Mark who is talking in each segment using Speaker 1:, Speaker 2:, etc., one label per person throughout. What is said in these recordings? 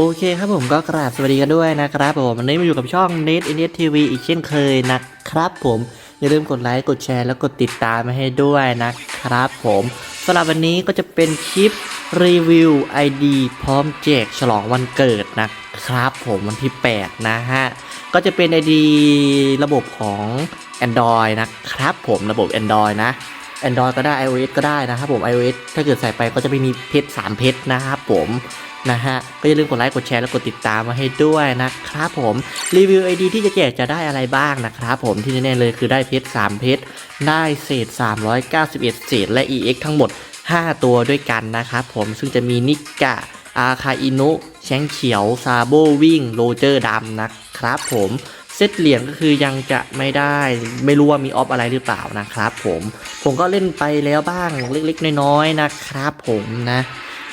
Speaker 1: โอเคครับผมก็กราบสวัสดีกันด้วยนะครับผมวันนี้มาอยู่กับช่อง Net i n t TV อีกเช่นเคยนะครับผมอย่าลืมกดไลค์กดแชร์แล้วกดติดตามมาให้ด้วยนะครับผมสำหรับวันนี้ก็จะเป็นคลิปรีวิว ID พร้อมแจกฉลองวันเกิดนะครับผมวันที่ 8 นะฮะ ก็จะเป็น ID ระบบของ Android นะครับผมระบบ Android นะ Android ก็ได้ iOS ก็ได้นะครับผม iOS ถ้าเกิดใส่ไปก็จะไม่มีเพชร3เพชรนะครับผม นะฮะ ก็อย่าลืมกดไลค์กดแชร์แล้วกดติดตามมาให้ด้วยนะครับผมรีวิว ID ที่จะแจกจะได้อะไรบ้างนะครับผมที่แน่ๆเลยคือได้เพชร3เพชรได้เศษ 391 เศษ และ EX ทั้งหมด 5 ตัวด้วยกันนะครับผมซึ่งจะมีนิกะอาคาอินุแชงเขียว ซาโบวิ่ง โรเจอร์ดำนะครับผมเซตเหรียญก็คือยังจะไม่ได้ไม่รู้ว่ามีออฟอะไรหรือเปล่านะครับผมผมก็เล่นไปแล้วบ้างเล็กๆ น้อยๆนะครับผมนะ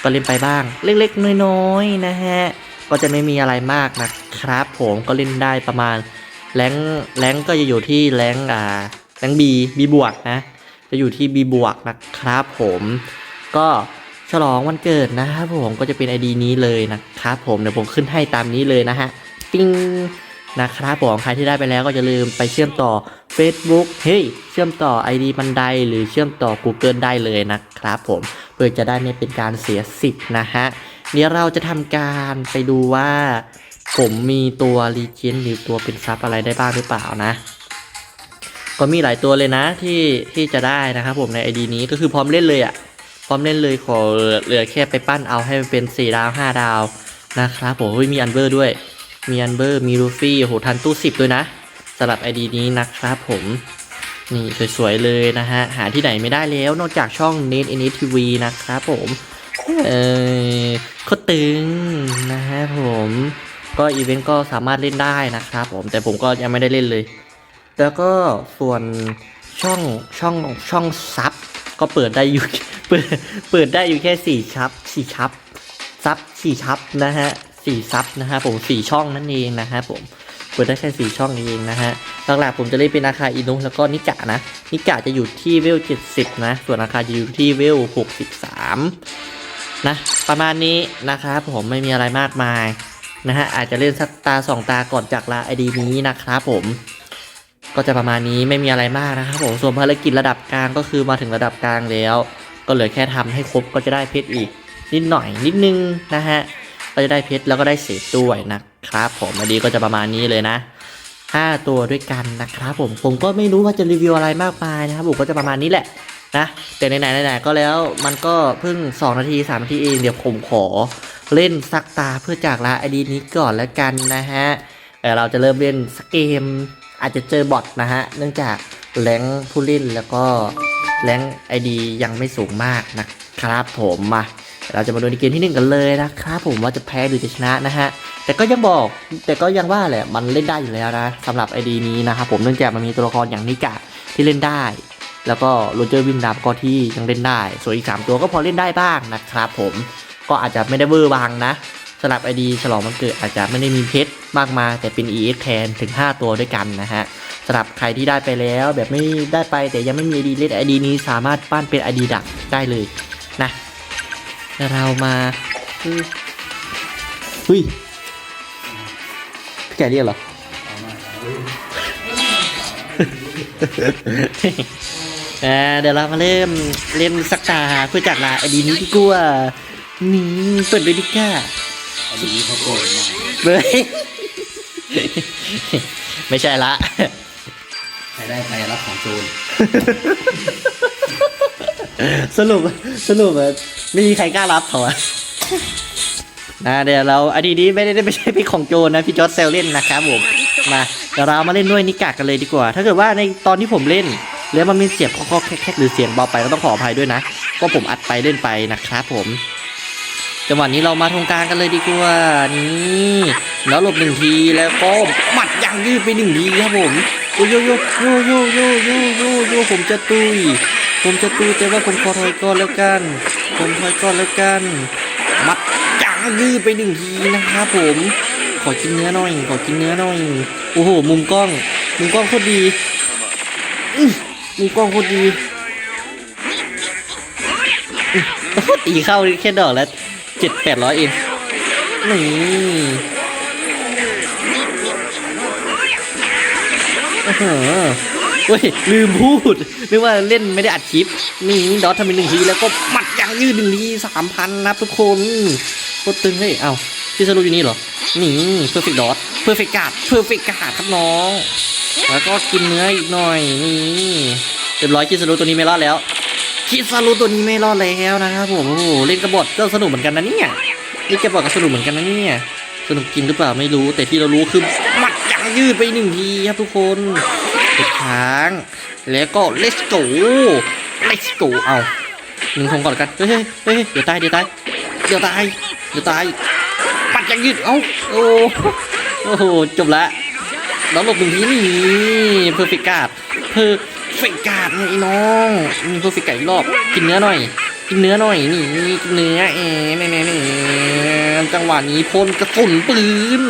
Speaker 1: ก็เล่นไปบ้าง เล็กๆ น้อยๆ นะฮะ ก็จะไม่มีอะไรมากนะครับผมก็เล่นได้ประมาณแรงแรงก็จะอยู่ที่แรงอ่าแรงบีบีบวกนะ จะอยู่ที่บีบวกนะครับผมก็ฉลองวันเกิดนะครับผมก็จะเป็น ID นี้เลยนะครับผมเดี๋ยวผมขึ้นให้ตามนี้เลยนะฮะปิ้งนะครับผมใครที่ได้ไปแล้วก็จะลืมไปเชื่อมต่อ Facebook เฮ้ยเชื่อมต่อ ID บันไดหรือเชื่อมต่อ Google ได้เลยนะครับผม เพื่อจะได้ไม่เป็นการเสียสิทธิ์นะฮะเดี๋ยวเราจะทำการไปดูว่า ผมมีตัวรีเจนหรือตัวเป็นซับอะไรได้บ้างหรือเปล่านะ ก็มีหลายตัวเลยนะที่ที่จะได้นะครับผมใน ID นี้ก็คือพร้อมเล่นเลยอะ่ะพร้อมเล่นเลยขอเหลือแค่ไปปั้นเอาให้มันเป็น 4 ดาว 5 ดาวนะครับผมเฮ้ยมีอันเบอร์ด้วย มีอันเบอร์มีลูฟี่โหทันตู้สิบด้วยนะสำหรับ ID นี้นะครับผม นี่สวยๆเลยนะฮะ หาที่ไหนไม่ได้แล้ว นอกจากช่อง Net i n t TV นะครับผม เออก็ตึงนะฮะผมก็อีเวนต์ก็สามารถเล่นได้นะครับผมแต่ผมก็ยังไม่ได้เล่นเลย แล้วก็ส่วนช่องช่องช่องซับก็เปิดได้อยู่เปิดเปิดได้อยู่แค่สี่ชับสี่ชับซับสี่ชับนะฮะสี่ซับนะฮะผมสี่ช่องนั่นเองนะฮะผม เปิดได้แค่สี่ช่องเองนะฮะหลักๆผมจะเล่นเป็นอาคาอินุแล้วก็นิกะนะ นิกะจะอยู่ที่เวลเจ็ดสิบนะ ส่วนอาคาจะอยู่ที่เวลหกสิบสามนะประมาณนี้นะครับผมไม่มีอะไรมากมายนะฮะอาจจะเล่นสักตาสองตาก่อนจากลาไอดีนี้นะครับผมก็จะประมาณนี้ไม่มีอะไรมากนะครับผมส่วนภารกิจระดับกลางก็คือมาถึงระดับกลางแล้ว ก็เหลือแค่ทำให้ครบก็จะได้เพชรอีกนิดหน่อยนิดนึงนะฮะ ก็จะได้เพชรแล้วก็ได้เศษด้วยนะครับผมอันนี้ก็จะประมาณนี้เลยนะ5ตัวด้วยกันนะครับผมผมก็ไม่รู้ว่าจะรีวิวอะไรมากมายนะครับผมก็จะประมาณนี้แหละนะแต่ไหนๆไหนๆก็แล้วมันก็เพิ่ง 2 นาที 3 นาทีเองเดี๋ยวผมขอเล่นซักตาเพื่อจากลาไอดีนี้ก่อนแล้วกันนะฮะเอ่อเราจะเริ่มเล่นสเกม อาจจะเจอบอทนะฮะเนื่องจากแรงผู้เล่นแล้วก็แรงไอดียังไม่สูงมากนะครับผมมา เราจะมาดูในเกมที่หนึ่งกันเลยนะครับผมว่าจะแพ้หรือจะชนะนะฮะแต่ก็ยังบอกแต่ก็ยังว่าแหละมันเล่นได้อยู่แล้วนะสำหรับไอดีนี้นะครับผมเนื่องจากมันมีตัวละครอย่างนิกะที่เล่นได้ แล้วก็โรเจอร์วิมดับก็ที่ยังเล่นได้ ส่วนอีก 3 ตัวก็พอเล่นได้บ้างนะครับผมก็อาจจะไม่ได้เวอร์บางนะสำหรับไอดีฉลองวันเกิดอาจจะไม่ได้มีเพชรมากมายแต่เป็น EX แทนถึง 5 ตัวด้วยกันนะฮะสำหรับใครที่ได้ไปแล้วแบบไม่ได้ไปแต่ยังไม่มีไอดีเล่นไอดีนี้สามารถปั้นเป็นไอดีดักได้เลยนะ เรามาเฮ้ยเฮ้ยพี่แกเรียกเหรออ่าเดี๋ยวเรามาเริ่มเล่นสักตาเพื่อจากลาไอดีนี้ดีกว่านี่เปิดเลยดิก้า
Speaker 2: อันนี้เขาโกรธมา
Speaker 1: เฮ้ยไม่ใช่ละ
Speaker 2: ใครได้ใครรับของโจร
Speaker 1: สรุปสรุปอะไม่มีใครกล้ารับเขาอะนะเดี๋ยวเราอดีนี้ไม่ได้ไม่ใช่พี่ของโจนะพี่จอร์ดเซลเล่นนะครับผมมาเดี๋ยวเรามาเล่นด้วยนิกากันเลยดีกว่า ถ้าเกิดว่าในตอนที่ผมเล่น แล้วมันมีเสียงคอๆแคกหรือเสียงเบาไปก็ต้องขออภัยด้วยนะก็ผมอัดไปเล่นไปนะครับผมจังหวะนี้เรามาทงกลางกันเลยดีกว่านี่แล้วหลบหนึ่งทีแล้วก็หมัดยางยืดไปหนึ่งทีครับผมยโยโยโยโยโยโยโยโยผมจะตุย ผมจะตูแต่ว่าผมขอถอยก่อนแล้วกัน ผมถอยก่อนแล้วกัน มัดจางยืดไปหนึ่งทีนะครับผม ขอกินเนื้อหน่อย ขอกินเนื้อหน่อย โอ้โห มุมกล้อง มุมกล้องโคตรดีมุมกล้องโคตรดีอื้อโอ้โหตีเข้าแค่ดอกแล้วเจ็ดแปดร้อยเองนี่โอ้โห เฮ้ยลืมพูดนึกว่าเล่นไม่ได้อัดคลิป นี่ดอททำเป็นหนึ่งทีแล้วก็หมัดยางยืดหนึ่งทีสามพันนะทุกคนโคตรตึงเฮ้ยเอ้าพี่สรุปอยู่นี่เหรอ นี่เพอร์เฟกต์ดอทเพอร์เฟกต์การ์ดเพอร์เฟกต์การ์ดครับน้อง แล้วก็กินเนื้ออีกหน่อยนี่เรียบร้อยคิสรุตัวนี้ไม่รอดแล้วคิสรุตัวนี้ไม่รอดแล้วนะครับผมโอ้โหเล่นกระบอดก็สนุกเหมือนกันนะเนี่ยเล่นกระบอดก็สนุกเหมือนกันนะเนี่ยสนุกจริงหรือเปล่าไม่รู้ แต่ที่เรารู้คือหมัดยางยืดไปหนึ่งทีครับทุกคน กดค้าง แล้วก็ let's go let's go เอาหนึ่งคงก่อนกัน เฮ้ยเฮ้ยเฮ้ยเดี๋ยวตาย เดี๋ยวตาย เดี๋ยวตาย เดี๋ยวตายหมัดยางยืด เอ้า โอ้โอ้โห จบละแล้วหลบหนึ่งทีนี่เพอร์ฟกการ์ดเพอร์เฟกการ์ดไงไอ้น้องมีเพอร์เฟกต์การ์ดอีกรอบ กินเนื้อหน่อย กินเนื้อหน่อย นี่กินเนื้อเอ๋เนี่ยเนี่จังหวะนี้พ่นกระสุนปืน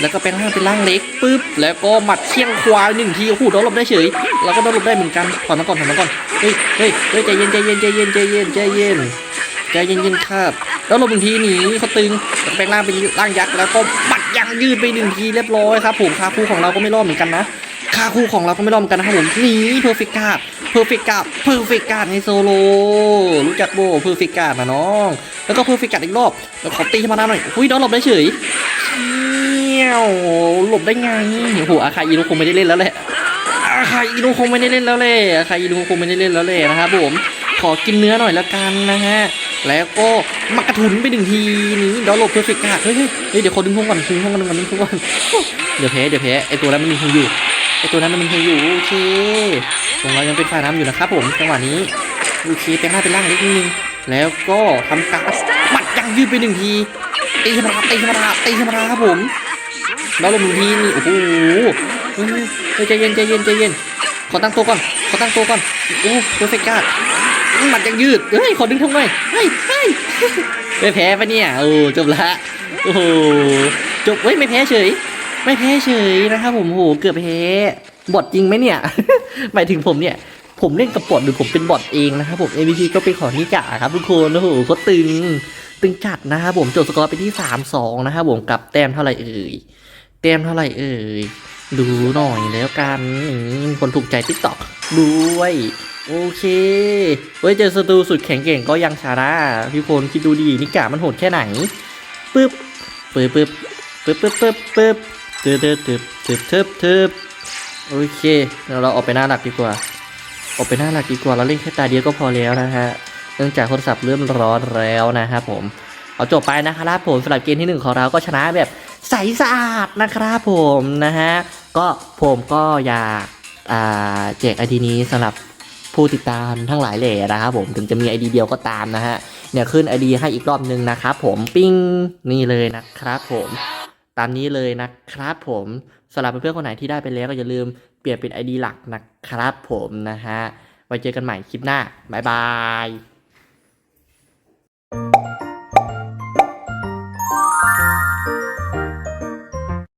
Speaker 1: แล้วก็เป็นร่างเป็นร่างเล็กปุ๊บ แล้วก็หมัดเคี่ยงควายหนึ่งทีโอ้โหโดนหลบได้เฉย แล้วก็โดนหลบได้เหมือนกันถอนมาก่อนถอนมาก่อน เฮ้ยเฮ้ยเฮ้ยใจเย็นใจเย็นใจเย็นใจเย็นใจเย็นใจเย็นเย็นครับแล้วหลบหนึ่งทีหนีเขาตึงแปลงร่างเป็นร่างยักษ์แล้วก็หมัดยังยืดไปหนึ่งทีเรียบร้อยครับผมคาคู่ของเราก็ไม่รอดเหมือนกันนะคาคู่ของเราก็ไม่รอดเหมือนกันนะครับผมหนีเพอร์เฟกต์การ์ดเพอร์เฟกต์การ์ดเพอร์เฟกต์การ์ดในโซโลรู้จักโบเพอร์เฟกต์การ์ดนะน้อง แล้วก็เพอร์เฟกต์การ์ดอีกรอบแล้วขอตีให้มาหน้าหน่อยอุ้ยโดนหลบได้เฉย เชี่ยวหลบได้ไงโอ้โหอาคาอินุคงไม่ได้เล่นแล้วแหละอาคาอินุคงไม่ได้เล่นแล้วเลยอาคาอินุคงไม่ได้เล่นแล้วเลยนะครับผมขอกินเนื้อหน่อยละกันนะฮะแล้วก็มากระทุนไปหนึ่งทีนี้ดอลโลเพอร์เฟกต์เฮ้ยเฮ้ยเดี๋ยวขอดึงพวงก่อนดึงพวงก่อนดึงพวงก่อนดึงพวงก่อนเดี๋ยวแพ้เดี๋ยวแพ้ไอตัวนั้นมันมีพงอยู่ไอตัวนั้นมันมีพงอยู่โอเคของเรายังเป็นฝ่ายน้ำอยู่นะครับผมจังหวะนี้โอเคเป็นหน้าเป็นร่างเล็กนิดนึงแล้วก็ทำการหมัดยังยืดไปหนึ่งทีตีธรรมดาตีธรรมดาตีธรรมดาครับผม แล้วลงหนึ่งทีนี่โอ้โหเฮ้ยเฮ้ยใจเย็นใจเย็นใจเย็นขอตั้งตัวก่อนขอตั้งตัวก่อนโอ้เพอร์เฟกต์การ์ดหมัดยังยืดเฮ้ยขอดึงทำไมเฮ้ยเฮ้ยไม่แพ้ปะเนี่ยโอ้จบละโอ้โหจบเฮ้ยไม่แพ้เฉย ไม่แพ้เฉยนะครับผมโอ้โหเกือบแพ้บอทจริงไหมเนี่ยหมายถึงผมเนี่ยผมเล่นกับบอทหรือผมเป็นบอทเองนะครับผม MVP ก็เป็นของนิกะครับทุกคนโอ้โหเขาตึงตึงจัดนะครับผมจบสกอร์ไปที่ 3-2 นะครับผมกับแต้มเท่าไหร่เอ่ย แต้มเท่าไหร่เอ่ย ดูหน่อยแล้วกันอืมคนถูกใจติ๊กต็อกด้วย โอเค เว้ยเจอศัตรูสุดแข็งเก่งก็ยังชาร่าพี่พลคิดดูดีนิกามันโหดแค่ไหนปึ๊บปึ๊บปึ๊บปึ๊บปึ๊บปึ๊บปึ๊บตึ๊บตึ๊บตึ๊บตึ๊บตึ๊บตึ๊บโอเคเดี๋ยวเราออกไปหน้าหลักดีกว่า ออกไปหน้าหลักดีกว่าเราเล่นแค่ตาเดียวก็พอแล้วนะฮะเนื่องจากโทรศัพท์เริ่มร้อนแล้วนะครับผมเอาจบไปนะครับผมสำหรับเกมที่หนึ่งของเราก็ชนะแบบ ใสสะอาดนะครับผมนะฮะก็ผมก็อยากแจกไอดีนี้สำหรับผู้ติดตามทั้งหลายแหล่นะครับผมถึงจะมีไอดีเดียวก็ตามนะฮะเนี่ยขึ้นไอดีให้อีกรอบนึงนะครับผมปิ้งนี่เลยนะครับผมตามนี้เลยนะครับผมสำหรับเพื่อนๆคนไหนที่ได้ไปแล้วก็อย่าลืมเปลี่ยนเป็น ID หลักนะครับผมนะฮะไว้เจอกันใหม่คลิปหน้าบ๊ายบาย